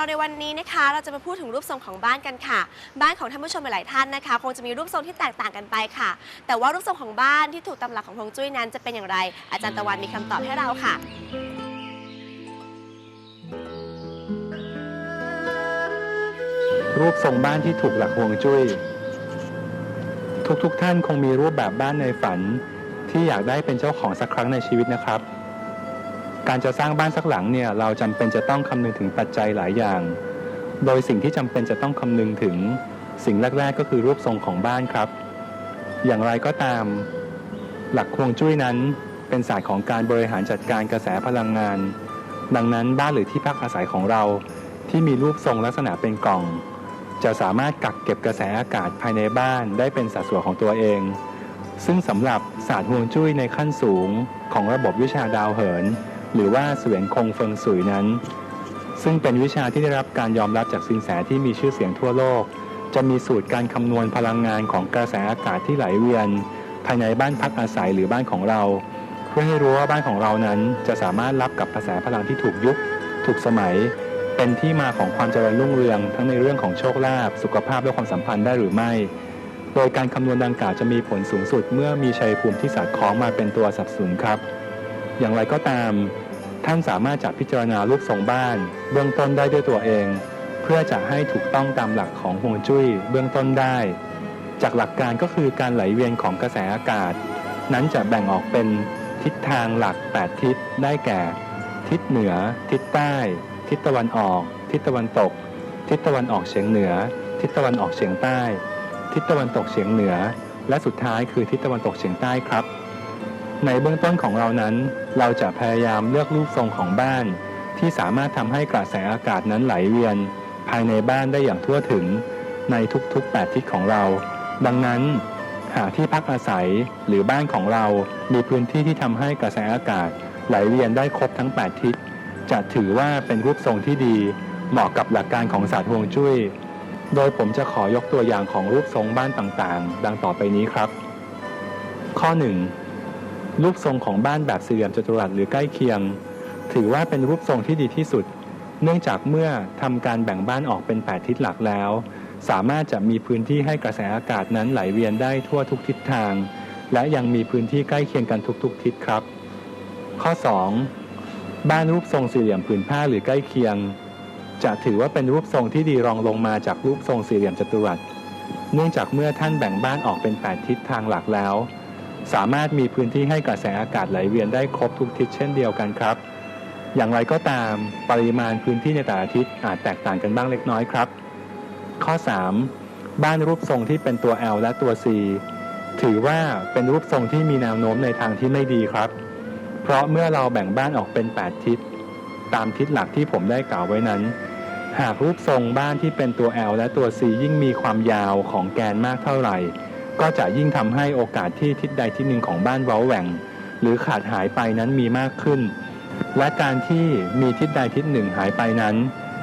เราในวันนี้นะคะ เราจะมาพูดถึงรูปทรงของบ้านกันค่ะ บ้านของท่านผู้ชมหลายๆท่านนะคะ คงจะมีรูปทรงที่แตกต่างกันไปค่ะ แต่ว่ารูปทรงของบ้านที่ถูกตำหลักของฮวงจุ้ยนั้นจะเป็นอย่างไร อาจารย์ตะวันมีคำตอบให้เราค่ะ รูปทรงบ้านที่ถูกหลักฮวงจุ้ย ทุกๆทท่านคงมีรูปแบบบ้านในฝัน ที่อยากได้เป็นเจ้าของสักครั้งในชีวิตนะครับ การจะสร้างบ้านสักหลังเนี่ยเราจำเป็นจะต้องคำนึงถึงปัจจัยหลายอย่าง โดยสิ่งที่จำเป็นจะต้องคำนึงถึงสิ่งแรก ๆ ก็คือรูปทรงของบ้านครับ อย่างไรก็ตาม หลักฮวงจุ้ยนั้นเป็นศาสตร์ของการบริหารจัดการกระแสพลังงาน ดังนั้นบ้านหรือที่พักอาศัยของเราที่มีรูปทรงลักษณะเป็นกล่อง จะสามารถกักเก็บกระแสอากาศภายในบ้านได้เป็นสัดส่วนของตัวเอง ซึ่งสำหรับศาสตร์ฮวงจุ้ยในขั้นสูงของระบบวิชาดาวเหิน หรือว่าเสวียนคงเฟิงสุยนั้น ซึ่งเป็นวิชาที่ได้รับการยอมรับจากสินแสที่มีชื่อเสียงทั่วโลก จะมีสูตรการคำนวณพลังงานของกระแสอากาศที่ไหลเวียน ภายในบ้านพักอาศัยหรือบ้านของเรา เพื่อให้รู้ว่าบ้านของเรานั้นจะสามารถรับกับกระแสพลังที่ถูกยุคถูกสมัย เป็นที่มาของความเจริญรุ่งเรือง ทั้งในเรื่องของโชคลาภสุขภาพและความสัมพันธ์ได้หรือไม่โดยการคำนวณดังกล่าวจะมีผลสูงสุดเมื่อมีชัยภูมิที่สอดคล้องมาเป็นตัวสับสนุนครับ อย่างไรก็ตาม ท่านสามารถจัดพิจารณารูปทรงบ้าน เบื้องต้นได้ด้วยตัวเอง เพื่อจะให้ถูกต้องตามหลักของฮวงจุ้ยเบื้องต้นได้ จากหลักการก็คือการไหลเวียนของกระแสอากาศ นั้นจะแบ่งออกเป็นทิศทางหลัก 8 ทิศได้แก่ ทิศเหนือ ทิศใต้ ทิศตะวันออก ทิศตะวันตก ทิศตะวันออกเฉียงเหนือ ทิศตะวันออกเฉียงใต้ ทิศตะวันตกเฉียงเหนือ และสุดท้ายคือทิศตะวันตกเฉียงใต้ครับ ในเบื้องต้นของเรานั้น เราจะพยายามเลือกรูปทรงของบ้าน ที่สามารถทำให้กระแสอากาศนั้นไหลเวียน ภายในบ้านได้อย่างทั่วถึง ในทุกๆ 8 ทิศของเรา ดังนั้นหากที่พักอาศัยหรือบ้านของเรามีพื้นที่ที่ทำให้กระแสอากาศ ไหลเวียนได้ครบทั้ง 8 ทิศ จะถือว่าเป็นรูปทรงที่ดี เหมาะกับหลักการของศาสตร์ฮวงจุ้ย โดยผมจะขอยกตัวอย่างของรูปทรงบ้านต่างๆ ดังต่อไปนี้ครับ ข้อ 1. รูปทรงของบ้านแบบสี่เหลี่ยมจัตุรัสหรือใกล้เคียง ถือว่าเป็นรูปทรงที่ดีที่สุด เนื่องจากเมื่อทำการแบ่งบ้านออกเป็น 8 ทิศหลักแล้ว สามารถจะมีพื้นที่ให้กระแสอากาศนั้นไหลเวียนได้ทั่วทุกทิศทาง และยังมีพื้นที่ใกล้เคียงกันทุกๆ ทิศครับ ข้อ 2. บ้านรูปทรงสี่เหลี่ยมผืนผ้าหรือใกล้เคียง จะถือว่าเป็นรูปทรงที่ดีรองลงมาจากรูปทรงสี่เหลี่ยมจัตุรัส เนื่องจากเมื่อท่านแบ่งบ้านออกเป็น 8 ทิศทางหลักแล้ว สามารถมีพื้นที่ให้กระแสอากาศไหลเวียนได้ครบทุกทิศเช่นเดียวกันครับ อย่างไรก็ตามปริมาณพื้นที่ในแต่ละทิศอาจแตกต่างกันบ้างเล็กน้อยครับ ข้อ 3. บ้านรูปทรงที่เป็นตัว L และตัว C ถือว่าเป็นรูปทรงที่มีแนวโน้มในทางที่ไม่ดีครับ เพราะเมื่อเราแบ่งบ้านออกเป็น 8 ทิศ ตามทิศหลักที่ผมได้กล่าวไว้นั้น หากรูปทรงบ้านที่เป็นตัว L และตัว C ยิ่งมีความยาวของแกนมากเท่าไหร่ ก็จะยิ่งทำให้โอกาสที่ทิศใดทิศหนึ่งของบ้านเว้าแหว่ง หรือขาดหายไปนั้นมีมากขึ้น และการที่มีทิศใดทิศหนึ่งหายไปนั้น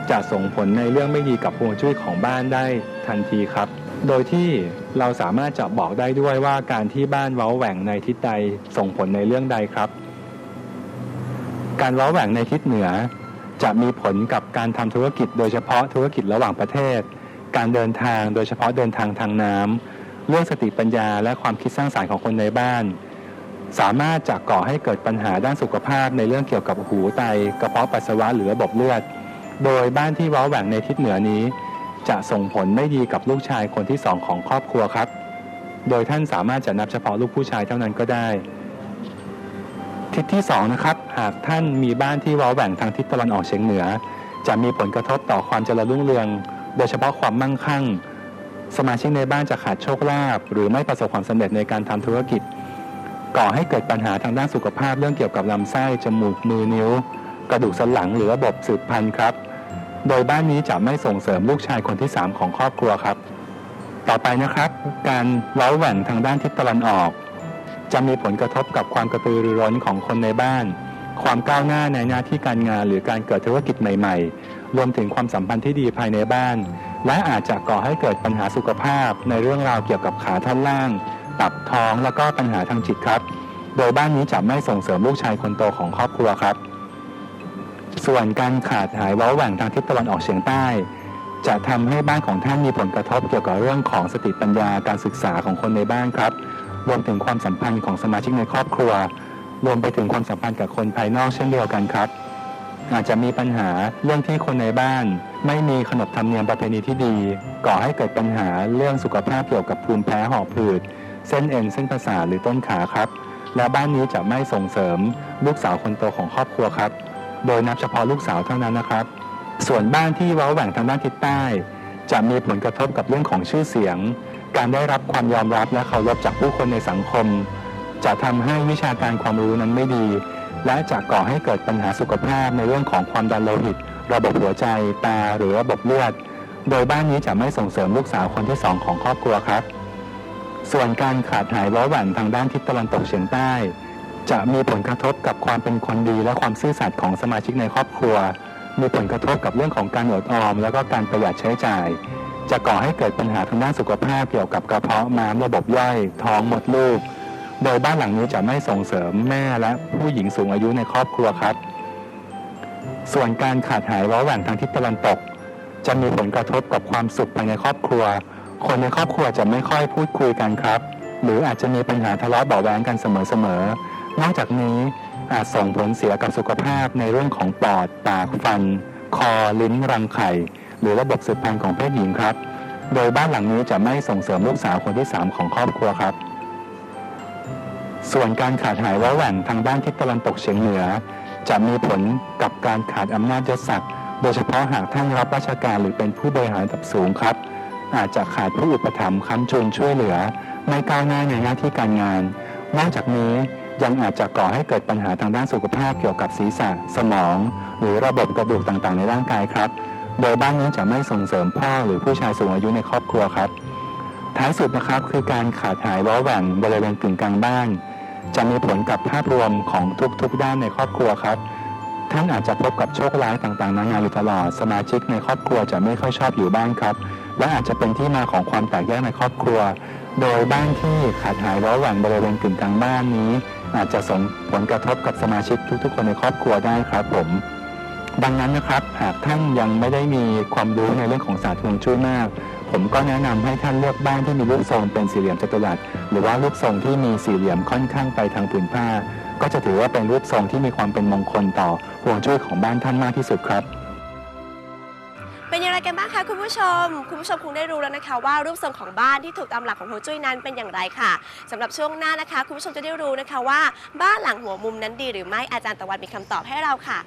จะส่งผลในเรื่องไม่ดีกับฮวงจุ้ยของบ้านได้ทันทีครับ โดยที่เราสามารถจะบอกได้ด้วยว่าการที่บ้านเว้าแหว่งในทิศใดส่งผลในเรื่องใดครับ การเว้าแหว่งในทิศเหนือ จะมีผลกับการทำธุรกิจ โดยเฉพาะธุรกิจระหว่างประเทศ การเดินทางโดยเฉพาะเดินทางทางน้ำ เรื่องสติปัญญาและความคิดสร้างสารรค์ของคนในบ้าน สามารถจะก่อให้เกิดปัญหาด้านสุขภาพในเรื่องเกี่ยวกับหูไตกระเพาะปัสสาวะหรือระบบเลือด โดยบ้านที่ว้าแหว่งในทิศเหนือนี้ จะส่งผลไม่ดีกับลูกชายคนที่สองของครอบครัวครับ โดยท่านสามารถจะนับเฉพาะลูกผู้ชายเท่านั้นก็ได้ ทิศที่สองนะครับหากท่านมีบ้านที่ว้าแหว่งทางทิศตะวันออกเฉียงเหนือ จะมีผลกระทบต่อความเจริญรุ่งเรือง โดยเฉพาะความมั่งคั่ง สมาชิกในบ้านจะขาดโชคลาภหรือไม่ประสบความสำเร็จในการทำธุรกิจ ก่อให้เกิดปัญหาทางด้านสุขภาพเรื่องเกี่ยวกับลำไส้จมูกมือนิ้ว กระดูกสันหลังหรือระบบสืบพันธุ์ครับ โดยบ้านนี้จะไม่ส่งเสริมลูกชายคนที่ 3 ของครอบครัวครับ ต่อไปนะครับ การเว้าแหว่งทางด้านทิศตะวันออก จะมีผลกระทบกับความกระตือรือร้นของคนในบ้าน ความก้าวหน้าในหน้าที่การงานหรือการเกิดธุรกิจใหม่ ๆ รวมถึงความสัมพันธ์ที่ดีภายในบ้าน และอาจจะก่อให้เกิดปัญหาสุขภาพ ในเรื่องราวเกี่ยวกับขาท่อนล่าง ตับท้องแล้วก็ปัญหาทางจิตครับ โดยบ้านนี้จะไม่ส่งเสริมลูกชายคนโตของครอบครัวครับ ส่วนการขาดหายว้าแหว่งทางทิศตะวันออกเฉียงใต้ จะทำให้บ้านของท่านมีผลกระทบเกี่ยวกับเรื่องของสติปัญญาการศึกษาของคนในบ้านครับรวมถึงความสัมพันธ์ของสมาชิกในครอบครัว รวมไปถึงความสัมพันธ์กับคนภายนอกเช่นเดียวกันครับ อาจจะมีปัญหาเรื่องที่คนในบ้าน ไม่มีขนบธรรมเนียมประเพณีที่ดี ก่อให้เกิดปัญหาเรื่องสุขภาพเกี่ยวกับภูมิแพ้หอบผืด เส้นเอ็นเส้นประสาทหรือต้นขาครับ และบ้านนี้จะไม่ส่งเสริมลูกสาวคนโตของครอบครัวครับ โดยนับเฉพาะลูกสาวเท่านั้นนะครับ ส่วนบ้านที่ว้าแหว่งทางด้านทิศใต้ จะมีผลกระทบกับเรื่องของชื่อเสียง การได้รับความยอมรับและเคารพจากผู้คนในสังคม จะทำให้วิชาการความรู้นั้นไม่ดี และจะก่อให้เกิดปัญหาสุขภาพในเรื่องของความดันโลหิต ระบบหัวใจตาหรือระบบเลือด โดยบ้านนี้จะไม่ส่งเสริมลูกสาวคนที่สองของครอบครัวครับ ส่วนการขาดหายเว้าแหว่งทางด้านทิศตะวันตกเฉียงใต้ จะมีผลกระทบกับความเป็นคนดีและความซื่อสัตย์ของสมาชิกในครอบครัว มีผลกระทบกับเรื่องของการอดออม แล้วก็การประหยัดใช้จ่าย จะก่อให้เกิดปัญหาทางด้านสุขภาพเกี่ยวกับกระเพาะม้ามระบบย่อยท้องมดลูก โดยบ้านหลังนี้จะไม่ส่งเสริมแม่และผู้หญิงสูงอายุในครอบครัวครับ ส่วนการขาดหายว้าแหว่งทางทิศตะวันตก จะมีผลกระทบกับความสุขภายในครอบครัว คนในครอบครัวจะไม่ค่อยพูดคุยกันครับ หรืออาจจะมีปัญหาทะเลาะเบาะแว้งกันเสมอๆ นอกจากนี้อาจส่งผลเสียกับสุขภาพในเรื่องของปอด ปากฟัน คอลิ้นรังไข่ หรือระบบสืบพันธุ์ของเพศหญิงครับ โดยบ้านหลังนี้จะไม่ส่งเสริมลูกสาวคนที่ 3 ของครอบครัวครับ ส่วนการขาดหายว้าแหว่งทางด้านทิศตะวันตกเฉียงเหนือ จะมีผลกับการขาดอำนาจยศศักดิ์โดยเฉพาะหากท่านรับราชการหรือเป็นผู้บริหารระดับสูงครับ อาจจะขาดผู้อุปถัมภ์ค้ำจุนช่วยเหลือ ไม่ก้าวหน้าในหน้าที่การงาน นอกจากนี้ยังอาจจะก่อให้เกิดปัญหาทางด้านสุขภาพเกี่ยวกับศีรษะ สมอง หรือระบบกระดูกต่างๆ ในร่างกายครับ โดยบ้านนี้จะไม่ส่งเสริมพ่อหรือผู้ชายสูงอายุในครอบครัวครับ ท้ายสุดนะครับคือการขาดหายล้อแหว่งบริเวณกึ่งกลางบ้าน จะมีผลกับภาพรวมของทุกๆด้านในครอบครัวครับท่านอาจจะพบกับโชคร้ายต่างๆนานาอยู่ตลอด สมาชิกในครอบครัวจะไม่ค่อยชอบอยู่บ้านครับ และอาจจะเป็นที่มาของความแตกแยกในครอบครัว โดยบ้านที่ขาดหายระหว่างบริเวณกึ่งกลางบ้านนี้ อาจจะส่งผลกระทบกับสมาชิกทุกๆ คนในครอบครัวได้ครับผม ดังนั้นนะครับหากท่านยังไม่ได้มีความรู้ในเรื่องของศาสตร์ฮวงจุ้ยมาก ผมก็แนะนำให้ท่านเลือกบ้านที่มีรูปทรงเป็นสี่เหลี่ยมจัตุรัสหรือว่ารูปทรงที่มีสี่เหลี่ยมค่อนข้างไปทางผืนผ้า ก็จะถือว่าเป็นรูปทรงที่มีความเป็นมงคลต่อฮวงจุ้ยของบ้านท่านมากที่สุดครับเป็นอย่างไรกันบ้างคะคุณผู้ชม คุณผู้ชมคงได้รู้แล้วนะคะ ว่ารูปทรงของบ้านที่ถูกตามหลักของฮวงจุ้ยนั้นเป็นอย่างไรค่ะสำหรับช่วงหน้านะคะ คุณผู้ชมจะได้รู้นะคะว่า บ้านหลังหัวมุมนั้นดีหรือไม่อาจารย์ตะวันมีคำตอบให้เราค่ะ